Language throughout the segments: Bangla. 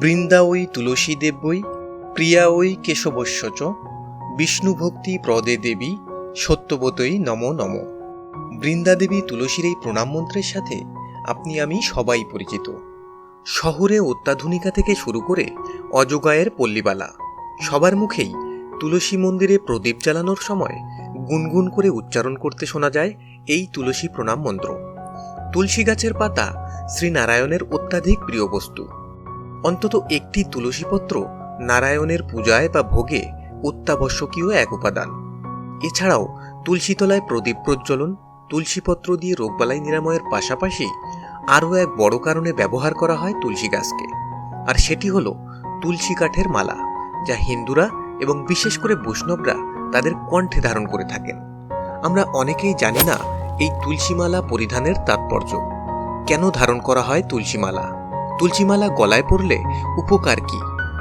বৃন্দা ওই তুলসী দেব্যই প্রিয়া ওই কেশবস্য চ বিষ্ণুভক্তি প্রদে দেবী, সত্যবতই নম নম। বৃন্দাদেবী তুলসীর এই প্রণাম মন্ত্রের সাথে আপনি আমি সবাই পরিচিত। শহরে অত্যাধুনিকা থেকে শুরু করে অজগায়ের পল্লীবালা, সবার মুখেই তুলসী মন্দিরে প্রদীপ জ্বালানোর সময় গুনগুন করে উচ্চারণ করতে শোনা যায় এই তুলসী প্রণাম মন্ত্র। তুলসী গাছের পাতা শ্রীনারায়ণের অত্যাধিক প্রিয় বস্তু। অন্তত একটি তুলসীপত্র নারায়ণের পূজায় বা ভোগে অত্যাবশ্যকীয় এক উপাদান। এছাড়াও তুলসীতলায় প্রদীপ প্রজ্বলন, তুলসীপত্র দিয়ে রোগবালাই নিরাময়ের পাশাপাশি আরও এক বড় কারণে ব্যবহার করা হয় তুলসী গাছকে, আর সেটি হলো তুলসী কাঠের মালা, যা হিন্দুরা এবং বিশেষ করে বৈষ্ণবরা তাদের কণ্ঠে ধারণ করে থাকেন। আমরা অনেকেই জানি না এই তুলসীমালা পরিধানের তাৎপর্য। কেন ধারণ করা হয় তুলসীমালা তুলসীমালা গলায় পরলে উপকার কি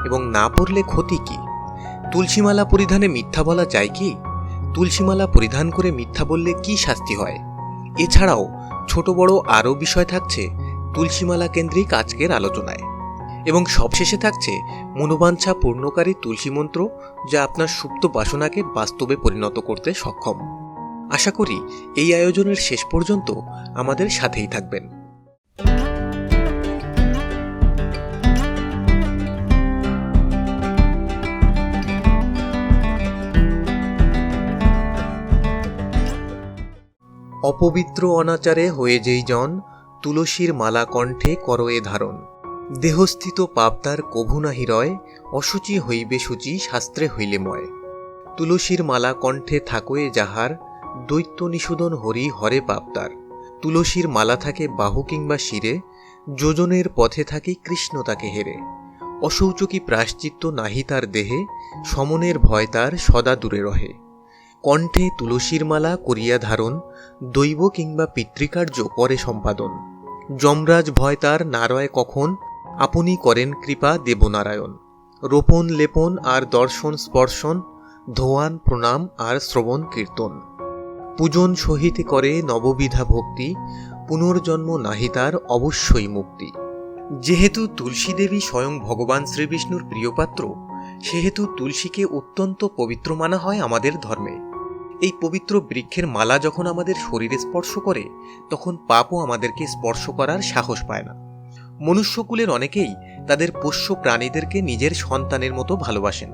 এবং না পরলে ক্ষতি কি? তুলসীমালা পরিধানে মিথ্যা বলা যায় কি? তুলসীমালা পরিধান করে মিথ্যা বললে কি শাস্তি হয়? এছাড়াও, ছোট বড় আরও বিষয় থাকছে তুলসীমালা কেন্দ্রিক আজকের আলোচনায়। এবং সবশেষে থাকছে মনোবাঞ্ছা পূর্ণকারী তুলসী মন্ত্র যা আপনার সুপ্ত বাসনাকে বাস্তবে পরিণত করতে সক্ষম। আশা করি এই আয়োজনের শেষ পর্যন্ত আমাদের সাথেই থাকবেন। অপবিত্র অনাচারে হয়ে যেই জন, তুলসীর মালা কণ্ঠে করয়ে ধারণ। দেহস্থিত পাপদার কভু নাহি রয় অসুচি হইবে সূচি শাস্ত্রে হইলে ময়। তুলসীর মালা কণ্ঠে থাকোয়ে যাহার, দৈত্য নিষুদন হরি হরে পাপদার। তুলসীর মালা থাকে বাহু কিংবা শিরে, যোজনের পথে থাকে কৃষ্ণ তাকে হেরে। অশৌচকি প্রাশ্চিত্য নাহি তার দেহে, সমনের ভয় তার সদা দূরে রহে। কণ্ঠে তুলসীর মালা করিয়া ধারণ, দৈব কিংবা পিতৃকার্য করে সম্পাদন। যমরাজ ভয় তার নারয় কখন, আপনি করেন কৃপা দেবনারায়ণ। রোপণ, লেপন আর দর্শন, স্পর্শন, ধোয়ান, প্রণাম আর শ্রবণ, কীর্তন। পূজন সহিত করে নববিধা ভক্তি, পুনর্জন্ম নাহি তার অবশ্যই মুক্তি। যেহেতু তুলসী দেবী স্বয়ং ভগবান শ্রীবিষ্ণুর প্রিয়পাত্র, সেহেতু তুলসীকে অত্যন্ত পবিত্র মানা হয় আমাদের ধর্মে। এই পবিত্র বৃক্ষের মালা যখন আমাদের শরীরে স্পর্শ করে, তখন পাপও আমাদেরকে স্পর্শ করার সাহস পায় না। মনুষ্যকুলের অনেকেই তাদের পোষ্য প্রাণীদেরকে নিজের সন্তানের মতো ভালোবাসেন।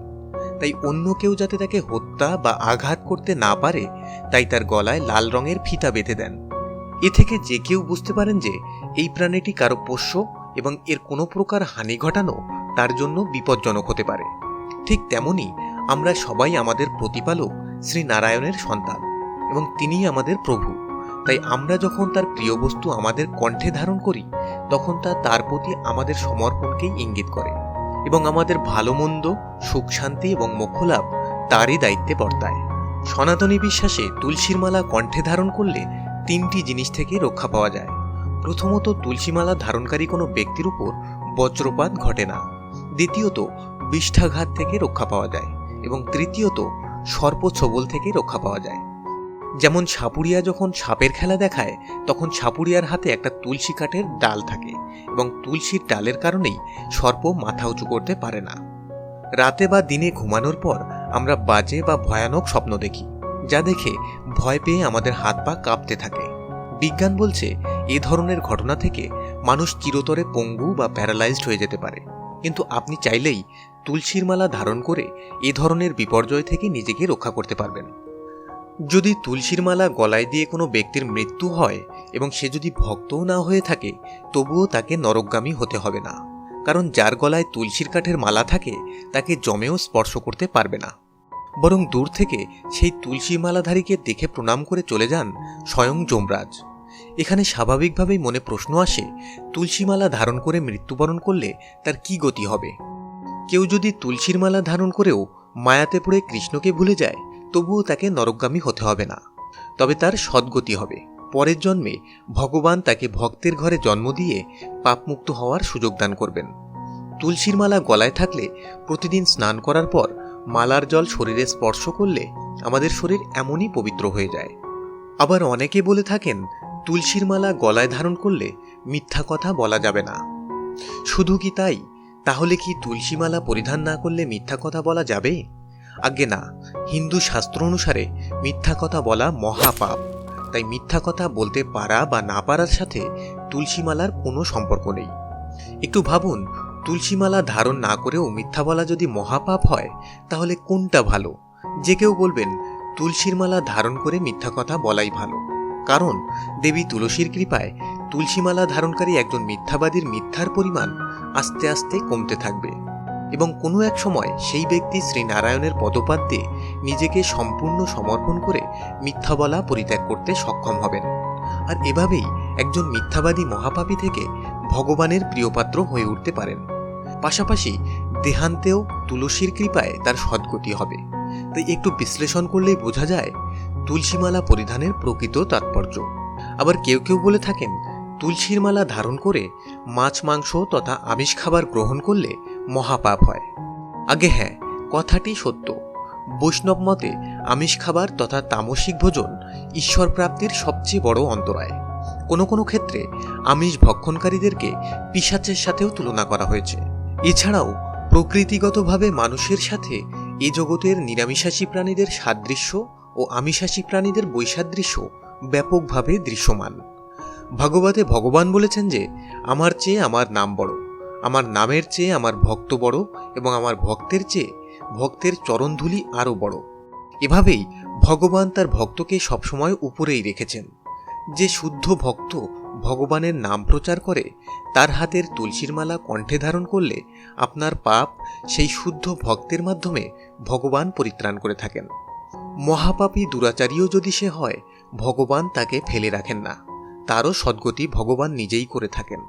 তাই অন্য কেউ যাতে তাকে হত্যা বা আঘাত করতে না পারে, তাই তার গলায় লাল রঙের ফিতা বেঁধে দেন। এ থেকে যে কেউ বুঝতে পারেন যে, এই প্রাণীটি কারও পোষ্য এবং এর কোনো প্রকার হানি ঘটানো তার জন্য বিপজ্জনক হতে পারে। ঠিক তেমনি আমরা সবাই আমাদের প্রতিপালক শ্রী নারায়ণের সন্তান এবং তিনিই আমাদের প্রভু। তাই আমরা যখন তার প্রিয় বস্তু আমাদের কণ্ঠে ধারণ করি, তখন তা তার প্রতি আমাদের সমর্পণকেই ইঙ্গিত করে এবং আমাদের ভালো মন্দ, সুখ শান্তি এবং মোক্ষলাভ তারই দায়িত্বে বর্তায়। সনাতনী বিশ্বাসে তুলসীর মালা কণ্ঠে ধারণ করলে তিনটি জিনিস থেকে রক্ষা পাওয়া যায়। প্রথমত তুলসীমালা ধারণকারী কোনো ব্যক্তির উপর বজ্রপাত ঘটে না। দ্বিতীয়ত, বিষ্ঠাঘাত থেকে রক্ষা পাওয়া যায় এবং তৃতীয়ত সর্প ছবল থেকে রক্ষা পাওয়া যায়। যেমন সাপুরিয়া যখন সাপের খেলা দেখায়, তখন সাপুরিয়ার হাতে একটা তুলসী কাঠের ডাল থাকে এবং তুলসীর ডালের কারণেই সর্প মাথা উঁচু করতে পারে না। রাতে বা দিনে ঘুমানোর পর আমরা বাজে বা ভয়ানক স্বপ্ন দেখি, যা দেখে ভয় পেয়ে আমাদের হাত পা কাঁপতে থাকে। বিজ্ঞান বলছে, এ ধরনের ঘটনা থেকে মানুষ চিরতরে পঙ্গু বা প্যারালাইজড হয়ে যেতে পারে। কিন্তু আপনি চাইলেই তুলসীর মালা ধারণ করে এ ধরনের বিপর্যয় থেকে নিজেকে রক্ষা করতে পারবেন। যদি তুলসীর মালা গলায় দিয়ে কোনো ব্যক্তির মৃত্যু হয় এবং সে যদি ভক্তও না হয়ে থাকে, তবুও তাকে নরকগামী হতে হবে না, কারণ যার গলায় তুলসীর কাঠের মালা থাকে, তাকে জমেও স্পর্শ করতে পারবে না। বরং দূর থেকে সেই তুলসী মালাধারীকে দেখে প্রণাম করে চলে যান স্বয়ং যমরাজ। এখানে স্বাভাবিকভাবেই মনে প্রশ্ন আসে, তুলসী মালা ধারণ করে মৃত্যুবরণ করলে তার কি গতি হবে? কেউ যদি তুলসীর মালা ধারণ করেও মায়াতে পড়ে কৃষ্ণকে ভুলে যায়, তবুও তাকে নরকগামী হতে হবে না। তবে তার সদ্গতি হবে। পরের জন্মে ভগবান তাকে ভক্তের ঘরে জন্ম দিয়ে পাপমুক্ত হওয়ার সুযোগ দান করবেন। তুলসীর মালা গলায় থাকলে প্রতিদিন স্নান করার পর মালার জল শরীরে স্পর্শ করলে আমাদের শরীর এমনই পবিত্র হয়ে যায়। আবার অনেকে বলে থাকেন, তুলসীর মালা গলায় ধারণ করলে মিথ্যা কথা বলা যাবে না। শুধু কি তাই? তাহলে কি তুলসীমালা পরিধান না করলে মিথ্যা কথা বলা যাবে? আজ্ঞে না, হিন্দু শাস্ত্র অনুসারে মিথ্যা কথা বলা মহাপাপ। তাই মিথ্যা কথা বলতে পারা বা না পারার সাথে তুলসীমালার কোনো সম্পর্ক নেই। একটু ভাবুন, তুলসীমালা ধারণ না করেও মিথ্যা বলা যদি মহাপাপ হয়, তাহলে কোনটা ভালো? যে কেউ বলবেন তুলসীর মালা ধারণ করে মিথ্যা কথা বলাই ভালো। কারণ, দেবী তুলসীর কৃপায় তুলসীমালা ধারণকারী একজন মিথ্যাবাদীর মিথ্যার পরিমাণ আস্তে আস্তে কমতে থাকবে। এবং কোনো এক সময় সেই ব্যক্তি শ্রীনারায়ণের পদপাদ্যে নিজেকে সম্পূর্ণ সমর্পণ করে মিথ্যা বলা পরিত্যাগ করতে সক্ষম হবেন। আর এভাবেই একজন মিথ্যাবাদী মহাপাপী থেকে ভগবানের প্রিয়পাত্র হয়ে উঠতে পারেন। পাশাপাশি দেহান্তেও তুলসীর কৃপায় তার সদ্গতি হবে। তাই একটু বিশ্লেষণ করলেই বোঝা যায়, তুলসীমালা পরিধানের প্রকৃত তাৎপর্য। আবার কেউ কেউ বলে থাকেন তুলসীর মালা ধারণ করে মাছ, মাংস তথা আমিষ খাবার গ্রহণ করলে মহাপাপ হয়। আগে হ্যাঁ কথাটি সত্য। বৈষ্ণব মতে আমিষ খাবার তথা তামসিক ভোজন ঈশ্বর প্রাপ্তির সবচেয়ে বড় অন্তরায়। কোনো কোনো ক্ষেত্রে আমিষ ভক্ষণকারীদেরকে পিসাচের সাথেও তুলনা করা হয়েছে। এছাড়াও প্রকৃতিগতভাবে মানুষের সাথে এ জগতের নিরামিষাসী প্রাণীদের সাদৃশ্য ও আমিষাসী প্রাণীদের বৈসাদৃশ্য ব্যাপকভাবে দৃশ্যমান। ভগবতে ভগবান বলেছেন যে, আমার চেয়ে আমার নাম বড়, আমার নামের চেয়ে আমার ভক্ত বড় এবং আমার ভক্তের চেয়ে ভক্তের চরণধুলি আরও বড়। এভাবেই ভগবান তার ভক্তকে সবসময় উপরেই রেখেছেন। যে শুদ্ধ ভক্ত ভগবানের নাম প্রচার করে, তার হাতের তুলসীর মালা কণ্ঠে ধারণ করলে আপনার পাপ সেই শুদ্ধ ভক্তের মাধ্যমে ভগবান পরিত্রাণ করে থাকেন। মহাপাপী দুরাচারীও যদি সে হয়, ভগবান তাকে ফেলে রাখেন না। তারও সদ্গতি ভগবান নিজেই করে থাকেন।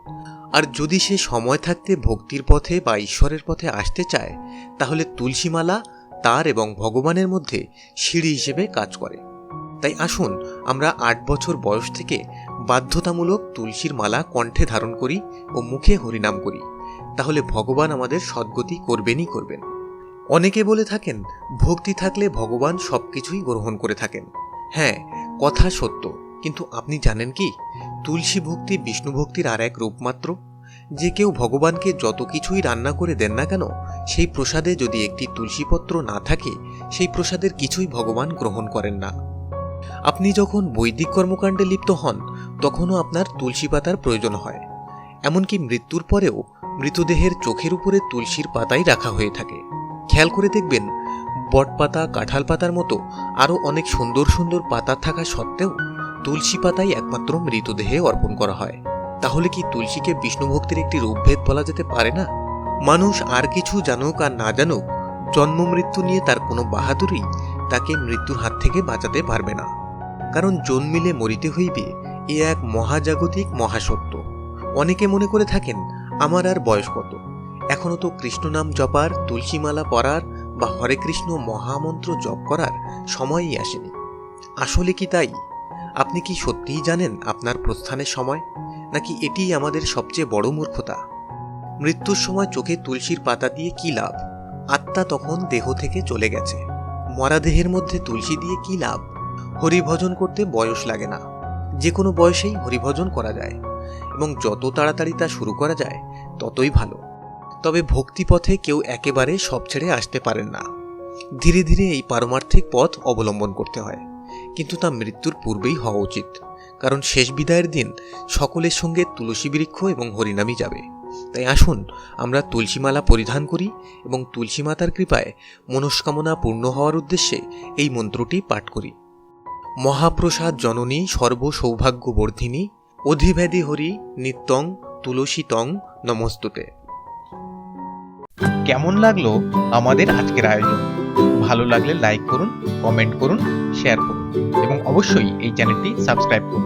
আর যদি সে সময় থাকতে ভক্তির পথে বা ঈশ্বরের পথে আসতে চায়, তাহলে তুলসীমালা তার এবং ভগবানের মধ্যে সিঁড়ি হিসেবে কাজ করে। তাই আসুন, আমরা আট বছর বয়স থেকে বাধ্যতামূলক তুলসীর মালা কণ্ঠে ধারণ করি ও মুখে হরিনাম করি। তাহলে ভগবান আমাদের সদ্গতি করবেনই করবেন। অনেকে বলে থাকেন, ভক্তি থাকলে ভগবান সব কিছুই গ্রহণ করে থাকেন। হ্যাঁ কথা সত্য। কিন্তু আপনি জানেন কি? তুলসী ভক্তি, বিষ্ণু ভক্তির আর এক রূপ মাত্র যে কেউ ভগবানকে যত কিছুই রান্না করে দেন না কেন, সেই প্রসাদে যদি একটি তুলসীপত্র না থাকে, সেই প্রসাদের কিছুই ভগবান গ্রহণ করেন না। আপনি যখন বৈদিক কর্মকাণ্ডে লিপ্ত হন, তখনও আপনার তুলসী পাতার প্রয়োজন হয়। এমনকি মৃত্যুর পরেও মৃতদেহের চোখের উপরে তুলসীর পাতাই রাখা হয়ে থাকে। খেয়াল করে দেখবেন, বটপাতা, কাঁঠাল পাতার মতো আরও অনেক সুন্দর সুন্দর পাতা থাকা সত্ত্বেও তুলসী পাতাই একমাত্র মৃতদেহে অর্পণ করা হয়। তাহলে কি তুলসীকে বিষ্ণু ভক্তির একটি রূপভেদ বলা যেতে পারে না? মানুষ আর কিছু জানুক আর না জানুক, জন্ম মৃত্যু নিয়ে তার কোনো বাহাদুরি তাকে মৃত্যুর হাত থেকে বাঁচাতে পারবে না। কারণ জন্মিলে মরিতে হইবে এ এক মহাজাগতিক মহাসত্য। অনেকে মনে করে থাকেন, আমার আর বয়স কত? এখনও তো কৃষ্ণ নাম জপার, তুলসীমালা পরার বা হরে কৃষ্ণ মহামন্ত্র জপ করার সময়ই আসেনি। আসলে কি তাই? আপনি কি সত্যিই জানেন আপনার প্রস্থানের সময়? নাকি এটিই আমাদের সবচেয়ে বড় মূর্খতা? মৃত্যুর সময় চোখে তুলসীর পাতা দিয়ে কি লাভ? আত্মা তখন দেহ থেকে চলে গেছে। মরা দেহের মধ্যে তুলসী দিয়ে কি লাভ? হরিভজন করতে বয়স লাগে না। যে কোনো বয়সেই হরিভজন করা যায়। এবং যত তাড়াতাড়ি তা শুরু করা যায়, ততই ভালো। তবে ভক্তিপথে কেউ একেবারে সব ছেড়ে আসতে পারেন না। ধীরে ধীরে এই পারমার্থিক পথ অবলম্বন করতে হয়। কিন্তু তা মৃত্যুর পূর্বেই হওয়া উচিত। কারণ শেষ বিদায়ের দিন সকলের সঙ্গে তুলসী বৃক্ষ এবং হরিনামই যাবে। তাই আসুন, আমরা তুলসীমালা পরিধান করি এবং তুলসী মাতার কৃপায় মনস্কামনা পূর্ণ হওয়ার উদ্দেশ্যে এই মন্ত্রটি পাঠ করি। মহাপ্রসাদ জননী সর্ব সৌভাগ্যবর্ধিনী অধিভেদি হরি নিত্যং তুলসী তং নমস্তুতে। কেমন লাগল আমাদের আজকের আয়োজন? ভালো লাগলে লাইক করুন, কমেন্ট করুন, শেয়ার করুন। এবং অবশ্যই এই চ্যানেলটি সাবস্ক্রাইব করুন।